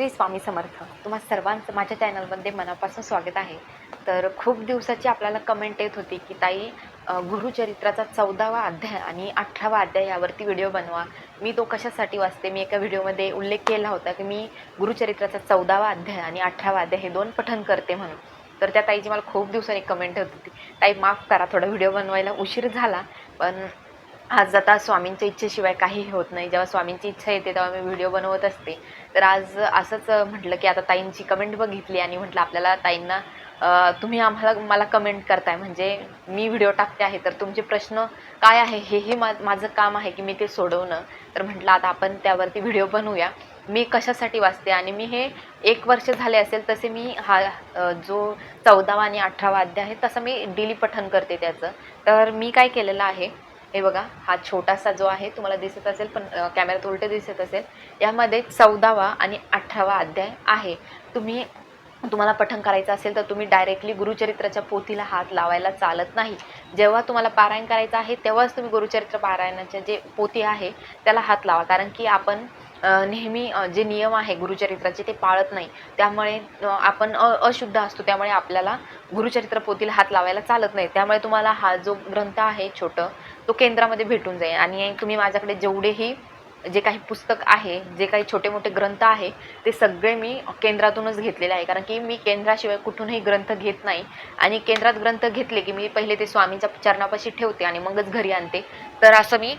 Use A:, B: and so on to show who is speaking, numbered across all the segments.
A: श्री स्वामी समर्थ. तुम्हा सर्वांचं माझ्या चॅनलमध्ये मनापासून स्वागत आहे. तर खूप दिवसाची आपल्याला कमेंट येत होती की ताई गुरुचरित्राचा चौदावा अध्याय आणि अठरावा अध्याय यावरती व्हिडिओ बनवा. मी तो कशासाठी वाचते? मी एका व्हिडिओमध्ये उल्लेख केला होता की मी गुरुचरित्राचा चौदावा अध्याय आणि अठरावा अध्याय हे दोन पठन करते म्हणून. तर त्या ताईची मला खूप दिवसांनी कमेंट होत होती. ताई माफ करा थोडा व्हिडिओ बनवायला उशीर झाला पण आज आता स्वामींच्या इच्छेशिवाय काहीही होत नाही. जेव्हा स्वामींची इच्छा येते तेव्हा मी व्हिडिओ बनवत असते. तर आज असंच म्हटलं की आता ताईंची कमेंट बघितली आणि म्हटलं आपल्याला ताईंना तुम्ही आम्हाला मला कमेंट करताय. म्हणजे मी व्हिडिओ टाकते आहे तर तुमचे प्रश्न काय आहे? हेही मा माझं काम आहे की मी ते सोडवणं. तर म्हटलं आता आपण त्यावरती व्हिडिओ बनवूया. मी कशासाठी वाचते? आणि मी हे एक वर्ष झाले असेल तसे मी हा जो चौदावा आणि अठरावा अध्याय आहे तसं मी डेली पठण करते त्याचं. तर मी काय केलेलं आहे हे बघा हा छोटासा जो आहे तुम्हाला दिसत असेल पण कॅमेऱ्यात उलट दिसत असेल. यामध्ये चौदावा आणि अठरावा अध्याय आहे. तुम्ही तुम्हाला पठण करायचं असेल तर तुम्ही डायरेक्टली गुरुचरित्राच्या पोथीला हात लावायला चालत नाही. जेव्हा तुम्हाला पारायण करायचं आहे तेव्हाच तुम्ही गुरुचरित्र पारायणाचे जे पोथी आहे त्याला हात लावा. कारण की आपण नेहमी जे नियम आहे गुरुचरित्राचे ते पाळत नाही. त्यामुळे आपण अ अशुद्ध असतो. त्यामुळे आपल्याला गुरुचरित्र पोथीला हात लावायला चालत नाही. त्यामुळे तुम्हाला हा जो ग्रंथ आहे छोटं तो केंद्रामध्ये भेटून जाईल. आणि तुम्ही माझ्याकडे जेवढेही जे काही पुस्तक आहे जे काही छोटे मोठे ग्रंथ आहे ते सगळे मी केंद्रातूनच घेतलेले आहे. कारण की मी केंद्राशिवाय कुठूनही ग्रंथ घेत नाही. आणि केंद्रात ग्रंथ घेतले की मी पहिले ते स्वामींच्या चरणापाशी ठेवते आणि मगच घरी आणते. तर असं मी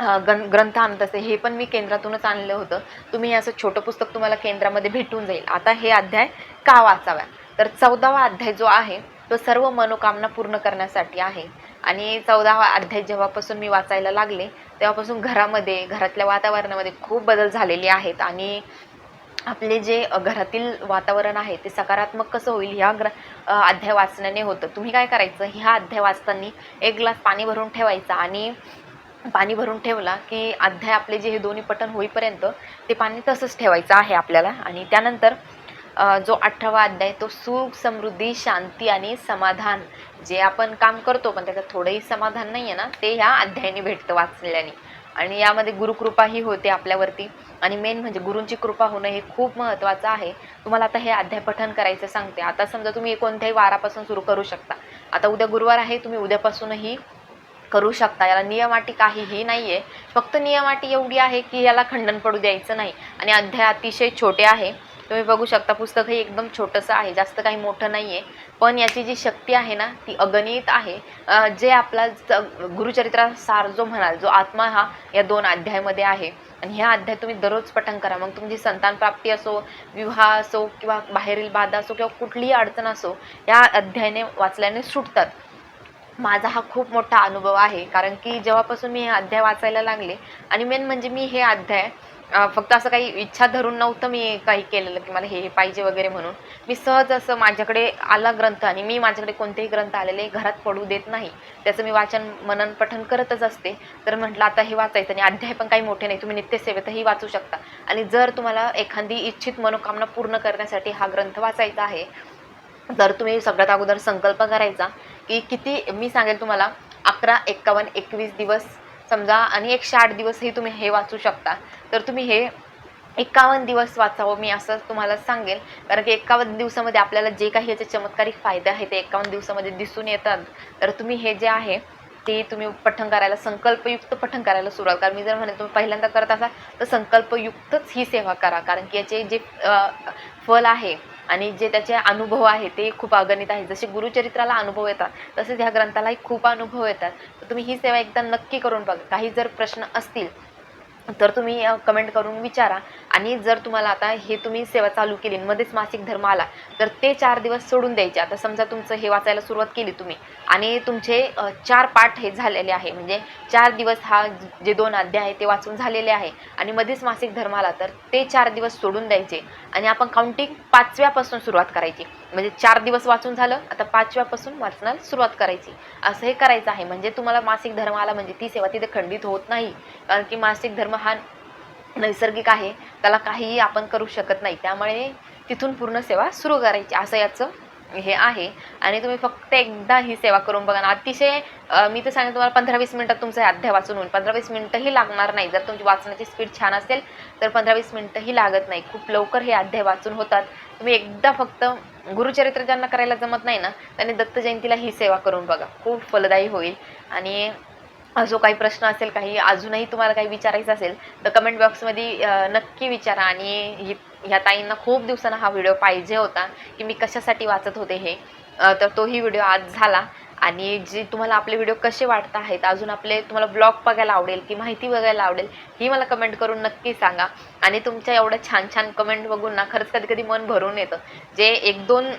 A: अ, गण ग्रंथ आणत असते. हे पण मी केंद्रातूनच आणलं होतं. तुम्ही असं छोटं पुस्तक तुम्हाला केंद्रामध्ये भेटून जाईल. आता हे अध्याय का वाचाव्या तर चौदावा अध्याय जो आहे तो सर्व मनोकामना पूर्ण करण्यासाठी आहे. आणि चौदावा अध्याय जेव्हापासून मी वाचायला लागले तेव्हापासून घरामध्ये घरातल्या वातावरणामध्ये खूप बदल झालेले आहेत. आणि आपले जे घरातील वातावरण आहे ते सकारात्मक कसं होईल ह्या ग्र अध्याय वाचण्याने होतं. तुम्ही काय करायचं? ह्या अध्याय वाचताना एक ग्लास पाणी भरून ठेवायचा आणि पाणी भरून ठेवला की अध्याय आपले जे हे दोन्ही पठण होईपर्यंत ते पाणी तसंच ठेवायचं आहे आपल्याला. आणि त्यानंतर जो अठरावा अध्याय तो सुख समृद्धी शांती आणि समाधान जे आपण काम करतो पण त्याचं थोडंही समाधान नाही आहे ना ते ह्या अध्यायाने भेटतं वाचल्याने. आणि यामध्ये गुरुकृपाही होते आपल्यावरती. आणि मेन म्हणजे गुरूंची कृपा होणं हे खूप महत्त्वाचं आहे. तुम्हाला आता हे अध्याय पठण करायचं सांगते. आता समजा तुम्ही कोणत्याही वारापासून सुरू करू शकता. आता उद्या गुरुवार आहे तुम्ही उद्यापासूनही करू शकता. याला नियमाटी काहीही नाही आहे फक्त नियमाटी एवढी आहे की याला खंडन पडू द्यायचं नाही. आणि अध्याय अतिशय छोटे आहे. तुम्ही बघू शकता पुस्तक हे एकदम छोटंसं आहे जास्त काही मोठं नाही आहे पण याची जी शक्ती आहे ना ती अगणित आहे. जे आपला गुरुचरित्रा सार जो म्हणाल जो आत्मा हा या दोन अध्यायामध्ये आहे. आणि ह्या अध्याय तुम्ही दररोज पठण करा. मग तुमची संतान प्राप्ती असो विवाह असो किंवा बाहेरील बाधा असो किंवा कुठलीही अडचण असो या अध्यायाने वाचल्याने सुटतात. माझा हा खूप मोठा अनुभव आहे. कारण की जेव्हापासून मी हे अध्याय वाचायला लागले आणि मेन म्हणजे मी हे अध्याय फक्त असं काही इच्छा धरून नव्हतं मी काही केलेलं की मला हे हे पाहिजे वगैरे म्हणून. मी सहज असं माझ्याकडे आला ग्रंथ आणि मी माझ्याकडे कोणतेही ग्रंथ आलेले घरात पडू देत नाही. त्याचं मी वाचन मनन पठन करतच असते. तर म्हटलं आता हे वाचायचं आणि अध्याय पण काही मोठे नाही. तुम्ही नित्यसेवेतही वाचू शकता. आणि जर तुम्हाला एखादी इच्छित मनोकामना पूर्ण करण्यासाठी हा ग्रंथ वाचायचा आहे तर तुम्ही सगळ्यात अगोदर संकल्प करायचा की किती मी सांगेल तुम्हाला अकरा एक्कावन्न एकवीस दिवस समजा आणि एकशे आठ दिवसही तुम्ही हे वाचू शकता. तर तुम्ही हे एकावन्न दिवस वाचावं मी असं तुम्हाला सांगेल. कारण की एकावन्न दिवसामध्ये आपल्याला जे काही याचे चमत्कारिक फायदे आहेत ते एकावन्न दिवसामध्ये दिसून येतात. तर तुम्ही हे जे आहे ते तुम्ही पठण करायला संकल्पयुक्त पठण करायला सुरुवात करा. मी जर म्हणे तुम्ही पहिल्यांदा करत असाल तर संकल्पयुक्तच ही सेवा करा. कारण की याचे जे फल आहे आणि जे त्याचे अनुभव आहे ते खूप अगणित आहे जसे गुरुचरित्राला अनुभव येतात तसेच ह्या ग्रंथालाही खूप अनुभव येतात. तर तुम्ही ही सेवा एकदा नक्की करून बघा. काही जर प्रश्न असतील तर तुम्ही कमेंट करून विचारा. आणि जर तुम्हाला आता हे तुम्ही सेवा चालू केली मध्येच मासिक धर्म आला तर ते चार दिवस सोडून द्यायचे. आता समजा तुमचं हे वाचायला सुरुवात केली तुम्ही आणि तुमचे चार पाठ हे झालेले आहे. म्हणजे चार दिवस हा जे दोन अध्याय आहे ते वाचून झालेले आहे. आणि मध्येच मासिक धर्म आला तर ते चार दिवस सोडून द्यायचे. आणि आपण काउंटिंग पाचव्यापासून सुरुवात करायची. म्हणजे चार दिवस वाचून झालं आता पाचव्यापासून वाचनाला सुरुवात करायची. असं हे करायचं आहे. म्हणजे तुम्हाला मासिक धर्म आला म्हणजे ती सेवा तिथे खंडित होत नाही. कारण की मासिक धर्म हा नैसर्गिक आहे. त्याला काहीही आपण करू शकत नाही. त्यामुळे तिथून पूर्ण सेवा सुरू करायची असं याचं हे आहे. आणि तुम्ही फक्त एकदा ही सेवा करून बघा ना. अतिशय मी तर सांगेन तुम्हाला पंधरा वीस मिनटं तुमचं हे अध्याय वाचून होईल. पंधरा वीस मिनटंही लागणार नाही. जर तुमची वाचण्याची स्पीड छान असेल तर पंधरा वीस मिनटंही लागत नाही. खूप लवकर हे अध्याय वाचून होतात. तुम्ही एकदा फक्त गुरुचरित्र ज्यांना करायला जमत नाही ना त्यांनी दत्त जयंतीला ही सेवा करून बघा. खूप फलदायी होईल. आणि जो काही प्रश्न असेल काही अजूनही तुम्हाला काही विचारायचं असेल तर कमेंट बॉक्समध्ये नक्की विचारा. आणि ही ह्या ताईंना खूप दिवसांना हा व्हिडिओ पाहिजे होता की मी कशासाठी वाचत होते हे. तर तोही व्हिडिओ आज झाला. आणि जे तुम्हाला आपले व्हिडिओ कसे वाटत आहेत अजून आपले तुम्हाला ब्लॉग बघायला आवडेल की माहिती बघायला आवडेल ही मला कमेंट करून नक्की सांगा. आणि तुमच्या एवढ्या छान छान कमेंट बघून ना खरंच कधी कधी मन भरून येतं. जे एक दोन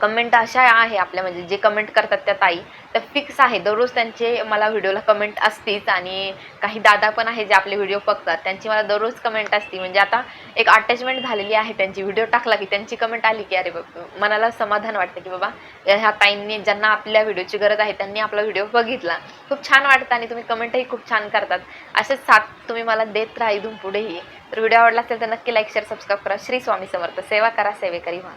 A: कमेंट अशा आहे आपल्या म्हणजे जे कमेंट करतात त्या ताई. तर फिक्स आहे. दररोज त्यांचे मला व्हिडिओला कमेंट असतीच आणि काही दादा पण आहे जे आपले व्हिडिओ बघतात. त्यांची मला दररोज कमेंट असते. म्हणजे आता एक अटॅचमेंट झालेली आहे त्यांची. व्हिडिओ टाकला की त्यांची कमेंट आली की अरे मनाला समाधान वाटतं की बाबा ह्या ताईंनी ज्यांना आपल्या व्हिडिओची गरज आहे त्यांनी आपला व्हिडिओ बघितला. खूप छान वाटतं आणि तुम्ही कमेंटही खूप छान करतात. असेच साथ तुम्ही मला देत राहा इथून पुढेही. तर व्हिडिओ आवडला असेल तर नक्की लाईक शेअर सबस्क्राईब करा. श्री स्वामी समर्थ. सेवा करा सेवेकरी व्हा